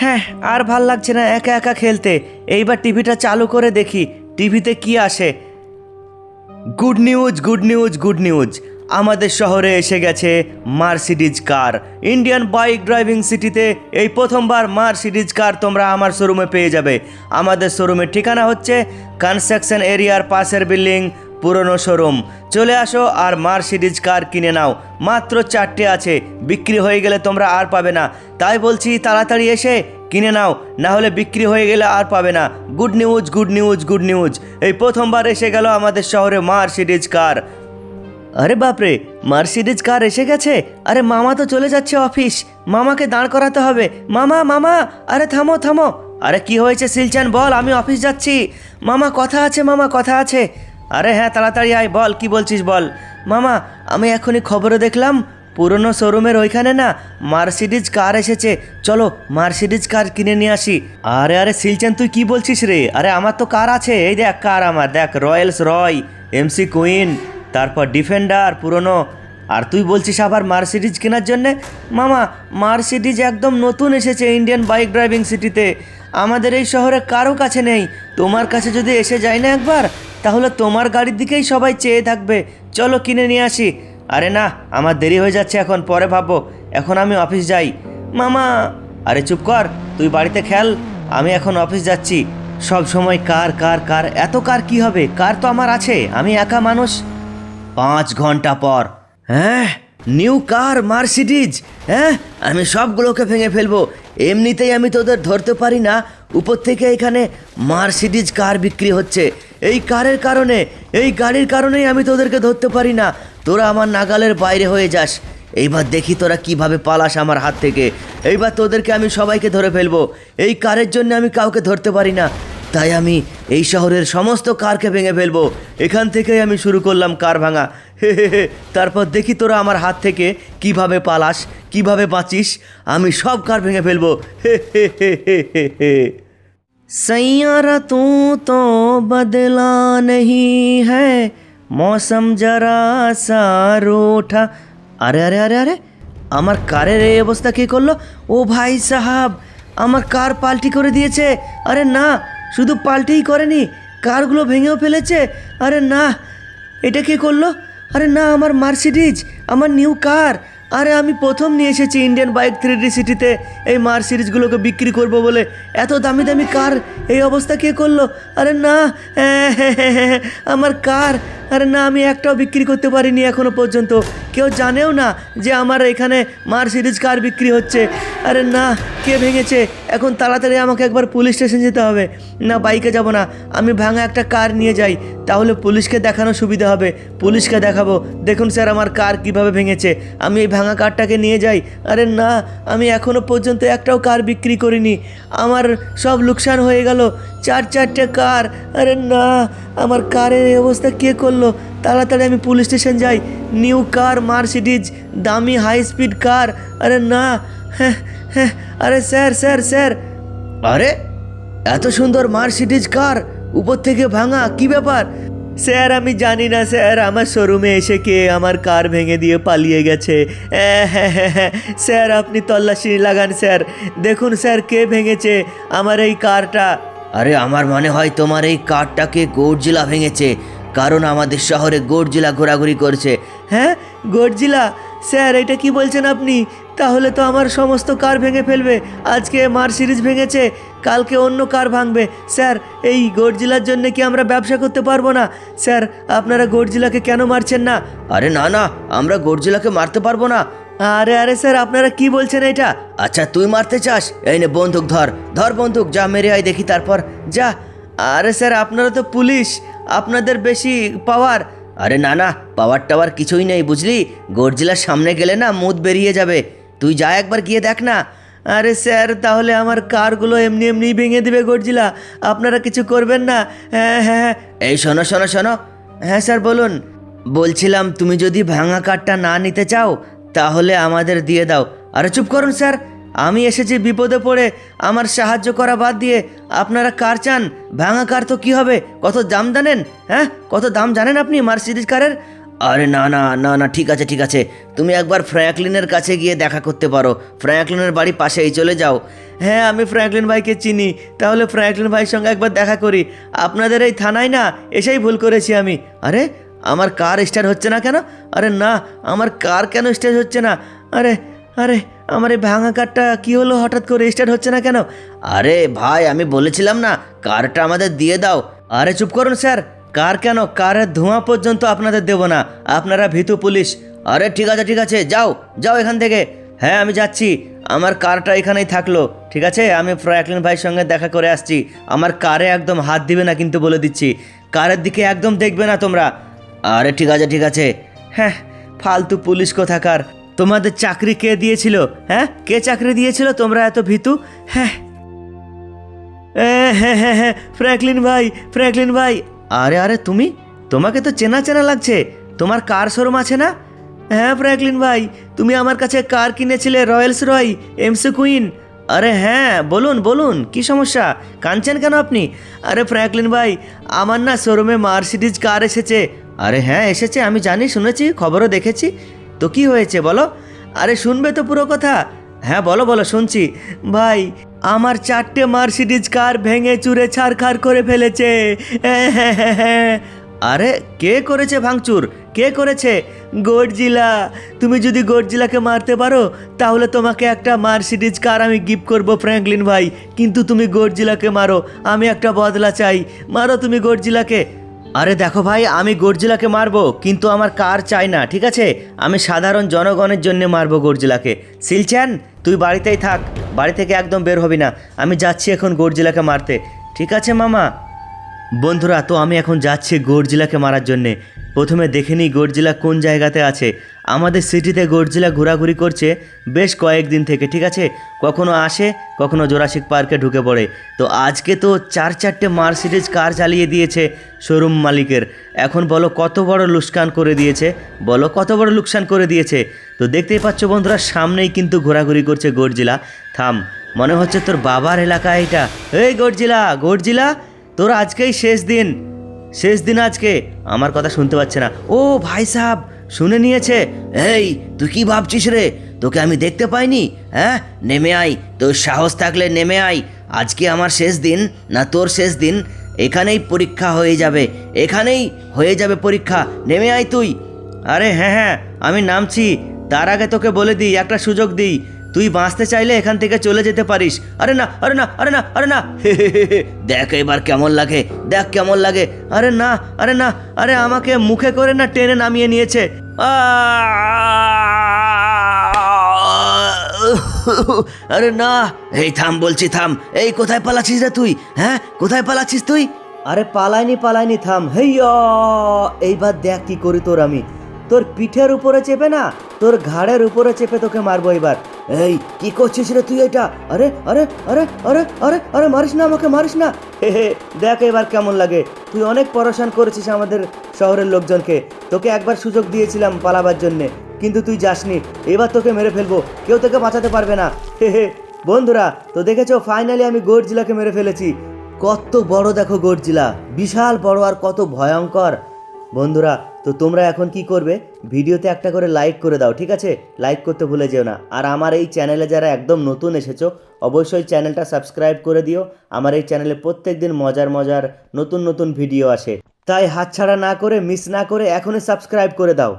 হ্যাঁ আর ভালো লাগছে না একা একা খেলতে। এইবার টিভিটা চালু করে দেখি, টিভিতে কি আসে। Good news good news good news আমাদের শহরে এসে গেছে Mercedes car Indian bike driving সিটিতে এই প্রথমবার মার্সিডিজ কার তোমরা আমার শোরুমে পেয়ে যাবে। আমাদের শোরুমের ঠিকানা হচ্ছে কনস্ট্রাকশন এরিয়ার পাশের বিল্ডিং পুরনো শোরুম। চলে আসো আর মার্সিডিজ কার কিনে নাও। মাত্র চারটে আছে, বিক্রি হয়ে গেলে তোমরা আর পাবে না। তাই বলছি তাড়াতাড়ি এসে কিনে নাও, না হলে বিক্রি হয়ে গেলে আর পাবে না। Good news good news good news. এই প্রথমবার এসে গেল আমাদের শহরে মার্সিডিজ কার। আরে বাপরে, মার্সিডিজ কার এসে গেছে? আরে মামা তো চলে যাচ্ছে অফিস। মামাকে দাঁড় করাতে হবে। মামা মামা, আরে থামো থামো। আরে কি হয়েছে, সিলচান, বল, আমি অফিস যাচ্ছি। মামা, কথা আছে, মামা, কথা আছে। আরে হ্যাঁ তাড়াতাড়ি আয়, বল, কি বলছিস বল। মামা, আমি এখনই খবরে দেখলাম, পুরনো শোরুমের ওইখানে না মার্সিডিজ কার এসেছে। চলো, মার্সিডিজ কার কিনে নিয়ে আসি। আরে আরে সিলচান তুই কি বলছিস রে? আরে, আমার তো কার আছে? এই দেখ, কার আমার? দেখ, রয়্যালস রয়, এমসি কুইন, তারপর ডিফেন্ডার পুরনো। আর তুই বলছিস আবার মার্সিডিজ কেনার জন্যে? মামা, মার্সিডিজ একদম নতুন এসেছে ইন্ডিয়ান বাইক ড্রাইভিং সিটিতে। আমাদের এই শহরে কারও কাছে নেই। তোমার কাছে যদি এসে যায় না একবার তাহলে তোমার গাড়ির দিকেই সবাই চেয়ে থাকবে। চলো কিনে নিয়ে আসি। আরে না, আমার দেরি হয়ে যাচ্ছে এখন, পরে ভাববো। এখন আমি অফিস যাই। মামা! আরে চুপ কর, তুই বাড়িতে খেল আমি এখন অফিস যাচ্ছি। সব সময় কার কার কার, এত কার কি হবে? কার তো আমার আছে? আমি একা মানুষ? পাঁচ ঘণ্টা পর। হ্যাঁ নিউ কার, মার্সিডিজ। হ্যাঁ আমি সবগুলোকে ভেঙে ফেলব। এমনিতেই আমি তোদের ধরতে পারি না। উপর থেকে এখানে মার্সিডিজ কার বিক্রি হচ্ছে। এই কারের কারণে, এই গাড়ির কারণেই আমি তোদেরকে ধরতে পারি না। তোরা আমার নাগালের বাইরে হয়ে যাস। এইবার দেখি তোরা কীভাবে পালাস আমার হাত থেকে। এইবার তোদেরকে আমি সবাইকে ধরে ফেলব। এই কারের জন্য আমি কাউকে ধরতে পারি না। তাই আমি এই শহরের সমস্ত কারকে ভেঙে ফেলব। এখান থেকেই আমি শুরু করলাম কার ভাঙা। হে হে হে, তারপর দেখি তোরা আমার হাত থেকে কীভাবে পালাস, কীভাবে বাঁচিস, আমি সব কার ভেঙে ফেলব। হে হে হে হে হে হে सैयारा तू तो बदला नहीं है मौसम जरा सा रूठा আরে আরে আরে আরে আমার কারের এই অবস্থা কে করলো ও ভাই সাহাব আমার কার পাল্টি করে দিয়েছে আরে না শুধু পাল্টিই করেনি কারগুলো ভেঙেও ফেলেছে আরে না এটা কে করলো আরে না আমার মার্সিডিজ আমার নিউ কার আরে আমি প্রথম নিয়ে এসেছি ইন্ডিয়ান বাইক থ্রি ডি সিটিতে এই মার সিরিজগুলোকে বিক্রি করব বলে। এত দামি দামি কার? এই অবস্থা কে করল? আরে না আমার কার? আরে না, আমি একটাও বিক্রি করতে পারিনি এখনও পর্যন্ত। কেউ জানেও না যে আমার এখানে মার্সিডিজ কার বিক্রি হচ্ছে। আরে না, কে ভেঙেছে? এখন তাড়াতাড়ি আমাকে একবার পুলিশ স্টেশন যেতে হবে। না, বাইকে যাব না। আমি ভাঙা একটা কার নিয়ে যাই। তাহলে পুলিশকে দেখানো সুবিধা হবে। পুলিশকে দেখাবো। দেখুন স্যার, আমার কার কীভাবে ভেঙেছে। আমি এই ভাঙা কারটাকে নিয়ে যাই। আরে না, আমি এখনও পর্যন্ত একটাও কার বিক্রি করিনি। আমার সব লোকসান হয়ে গেল। চার চারটে কার। আরে না, আমার কারের অবস্থা কে করল? তাড়াতাড়ি আমি পুলিশ স্টেশন যাই। নিউ কার, মার্সিডিজ, দামি হাই স্পিড কার। আরে না হ্যাঁ হ্যাঁ আরে স্যার স্যার স্যার। আরে, এত সুন্দর মার্সিডিজ কার, উপর থেকে ভাঙা, কি ব্যাপার? স্যার, আমি জানি না, স্যার, আমার শোরুমে এসে কে আমার কার ভেঙে দিয়ে পালিয়ে গেছে। হ্যাঁ হ্যাঁ হ্যাঁ স্যার, আপনি তল্লাশি লাগান, স্যার। দেখুন, স্যার, কে ভেঙেছে আমার এই কারটা। আরে, আমার মনে হয় তোমার এই কারটাকে গর্জিলা ভেঙেছে। কারণ আমাদের শহরে গর্জিলা ঘোরাঘুরি করছে। হ্যাঁ? গর্জিলা? স্যার এটা কি বলছেন আপনি? তাহলে তো আমার সমস্ত কার ভেঙে ফেলবে? আজকে মার্সিডিজ ভেঙেছে কালকে অন্য কার ভাঙবে? স্যার এই গর্জিলার জন্য কি আমরা ব্যবসা করতে পারব না? স্যার আপনারা গর্জিলাকে কেন মারছেন না? আরে না না আমরা গর্জিলাকে মারতে পারব না। আরে আরে স্যার আপনারা কি বলছেন এটা? আচ্ছা তুই মারতে চাস? এই নে বন্দুক ধর ধর বন্দুক যা মেরে আয় দেখি তারপর যা। আরে স্যার আপনারা তো পুলিশ। আপনাদের বেশি পাওয়ার? আরে না না, পাওয়ার টাওয়ার কিছুই নেই, বুঝলি? গর্জিলার সামনে গেলে না মুদ বেরিয়ে যাবে। তুই যা একবার গিয়ে দেখ না। আরে স্যার, তাহলে আমার কারগুলো এমনি এমনি ভেঙে দিবে গর্জিলা। আপনারা কিছু করবেন না। হ্যাঁ হ্যাঁ হ্যাঁ। এই শোনো শোনো শোনো। হ্যাঁ স্যার, বলুন। বলছিলাম তুমি যদি ভাঙা কারটা না নিতে চাও, তাহলে আমাদের দিয়ে দাও। আরে চুপ করুন, স্যার। আমি এসেছি বিপদে পড়ে আমার সাহায্য করা বাদ দিয়ে। আপনারা কার চান? ভাঙা কার তো কী হবে? কত দাম জানেন? হ্যাঁ? কত দাম জানেন আপনি মার্সিডিজ কারের? আরে না না না না, ঠিক আছে ঠিক আছে। তুমি একবার ফ্র্যাঙ্কলিনের কাছে গিয়ে দেখা করতে পারো। ফ্র্যাঙ্কলিনের বাড়ি পাশেই চলে যাও। হ্যাঁ আমি ফ্র্যাঙ্কলিন ভাইকে চিনি। তাহলে ফ্র্যাঙ্কলিন ভাইয়ের সঙ্গে একবার দেখা করি। আপনাদের এই থানায় না, এসেই ভুল করেছি আমি। আরে, আমার কার স্টার্ট হচ্ছে না কেন? আরে না, আমার কার কেন স্টার্ট হচ্ছে না? আরে আরে আমার এই ভাঙা কারটা কি হলো? হঠাৎ করে স্টার্ট হচ্ছে না কেন? আরে ভাই, আমি বলেছিলাম না, কারটা আমাদের দিয়ে দাও। আরে চুপ করুন স্যার, কার কেন? কারের ধোঁয়া পর্যন্ত আপনাদের দেবো না, আপনারা ভীতু পুলিশ। আরে ঠিক আছে ঠিক আছে, যাও যাও এখান থেকে। হ্যাঁ আমি যাচ্ছি, আমার কারটা এখানেই থাকল, ঠিক আছে? আমি ফ্র্যাঙ্কলিন ভাইয়ের সঙ্গে দেখা করে আসছি, আমার কারে একদম হাত দিবে না কিন্তু বলে দিচ্ছি। কারের দিকে একদম দেখবে না তোমরা। আরে ঠিক আছে ঠিক আছে। হ্যাঁ ফালতু পুলিশ কোথাকার? তোমাদের চাকরি কে দিয়েছিল? হ্যাঁ? কে চাকরি দিয়েছিল? তোমরা এত ভীতু? হ্যাঁ। হ্যাঁ হ্যাঁ হ্যাঁ ফ্র্যাঙ্কলিন ভাই ফ্র্যাঙ্কলিন ভাই। আরে আরে, তুমি? তোমাকে তো চেনা চেনা লাগছে। তোমার কার শোরুম আছে না? হ্যাঁ ফ্র্যাঙ্কলিন ভাই, তুমি আমার কাছে কার কিনেছিলে? Rolls Royce, McQueen. আরে হ্যাঁ বলুন বলুন, কি সমস্যা? কাঁদছেন কেন আপনি? আরে, ফ্র্যাঙ্কলিন ভাই, আমার না শোরুমে মার্সিডিজ কার এসেছে। আরে হ্যাঁ এসেছে, আমি জানি, শুনেছি, খবরও দেখেছি। তো কি হয়েছে বলো? আরে শুনবে তো পুরো কথা। হ্যাঁ বলো বলো, শুনছি। ভাই, আমার চারটে মার্সিডিজ কার ভেঙে চুরে ছাড়খাড় করে ফেলেছে। আরে, কে করেছে ভাঙচুর? কে করেছে? গডজিলা তুমি যদি গডজিলাকে মারতে পারো, তাহলে তোমাকে একটা মার্সিডিজ কার আমি গিফট করব, ফ্র্যাঙ্কলিন ভাই। কিন্তু তুমি গডজিলাকে মারো, আমি একটা বদলা চাই। মারো তুমি গডজিলাকে আরে দেখো ভাই, আমি গর্জিলাকে মারবো, কিন্তু আমার কার চাই না, ঠিক আছে? আমি সাধারণ জনগণের জন্য মারবো গর্জিলাকে। সিলচ্যান, তুই বাড়িতেই থাক, বাড়ি থেকে একদম বের হবি না। আমি যাচ্ছি এখন গর্জিলাকে মারতে, ঠিক আছে মামা? বন্ধুরা, তো আমি এখন যাচ্ছি গর্জিলাকে মারার জন্যে। প্রথমে দেখে নিই গর্জিলা কোন জায়গাতে আছে। আমাদের সিটিতে গর্জিলা ঘোরাঘুরি করছে বেশ কয়েকদিন থেকে, ঠিক আছে? কখনো আসে, কখনো জোরাসিক পার্কে ঢুকে পড়ে। তো আজকে তো চার চারটে মার্সিডিজ কার চালিয়ে দিয়েছে শোরুম মালিকের। এখন বলো কত বড় লুকসান করে দিয়েছে? বলো কত বড় লুকসান করে দিয়েছে? তো দেখতেই পাচ্ছ বন্ধুরা, সামনেই কিন্তু ঘোরাঘুরি করছে গর্জিলা। থাম, মনে হচ্ছে তোর বাবার এলাকা এটা। এই গর্জিলা গর্জিলা, তোর আজকেই শেষ দিন। শেষ দিন আজকে। আমার কথা শুনতে পাচ্ছে না। ও ভাই সাহেব শুনে নিয়েছে। এই, তুই কি ভাবছিস রে? তোকে আমি দেখতে পাইনি? হ্যাঁ? নেমে আয়। তোর সাহস থাকলে নেমে আয়। আজকে আমার শেষ দিন, না তোর শেষ দিন। এখানেই পরীক্ষা হয়ে যাবে। এখানেই হয়ে যাবে পরীক্ষা। নেমে আয় তুই। আরে হ্যাঁ হ্যাঁ আমি নামছি। তার আগে তোকে বলে দিই, একটা সুযোগ দিই। তুই বাঁচতে চাইলে এখান থেকে চলে যেতে পারিস। আরে না আরে না আরে না আরে না। দেখ এবার কেমন লাগে, দেখ কেমন লাগে। আরে না আরে না, আরে আমাকে মুখে করে না টেনে নামিয়ে নিয়েছে। আরে না, এই থাম বলছি, থাম। এই কোথায় পালাচ্ছিস রে তুই? হ্যাঁ কোথায় পালাচ্ছিস তুই? আরে পালাইনি পালাইনি, থাম। হেইয়া! এইবার দেখ কি করি তোর আমি। তোর পিঠের উপরে চেপে না, তোর ঘাড়ের উপরে চেপে তোকে মারবো এবার। এই, কি করছিস রে তুই এটা? আরে আরে আরে আরে আরে আরে মারিস না আমাকে, মারিস না। হে হে, দেখ এবার কেমন লাগে। তুই অনেক পড়াশোনা করেছিস আমাদের শহরের লোকজনকে। তোকে একবার সুযোগ দিয়েছিলাম পালাবার জন্যে, কিন্তু তুই যাসনি। এবার তোকে মেরে ফেলব। কেউ তোকে বাঁচাতে পারবে না। হে হে, বন্ধুরা, তো দেখেছ ফাইনালি আমি গর্জিলাকে মেরে ফেলেছি। কত বড় দেখো গর্জিলা। বিশাল বড় আর কত ভয়ঙ্কর। বন্ধুরা, তো তোমরা এখন কি করবে? ভিডিওতে একটা করে লাইক করে দাও, ঠিক আছে? লাইক করতে ভুলে যেও না। আর আমার এই চ্যানেলে যারা একদম নতুন এসেছ, অবশ্যই চ্যানেলটা সাবস্ক্রাইব করে দিও। আমার এই চ্যানেলে প্রত্যেক দিন মজার মজার নতুন নতুন ভিডিও আসে। তাই হাতছাড়া না করে মিস না করে এখনই সাবস্ক্রাইব করে দাও।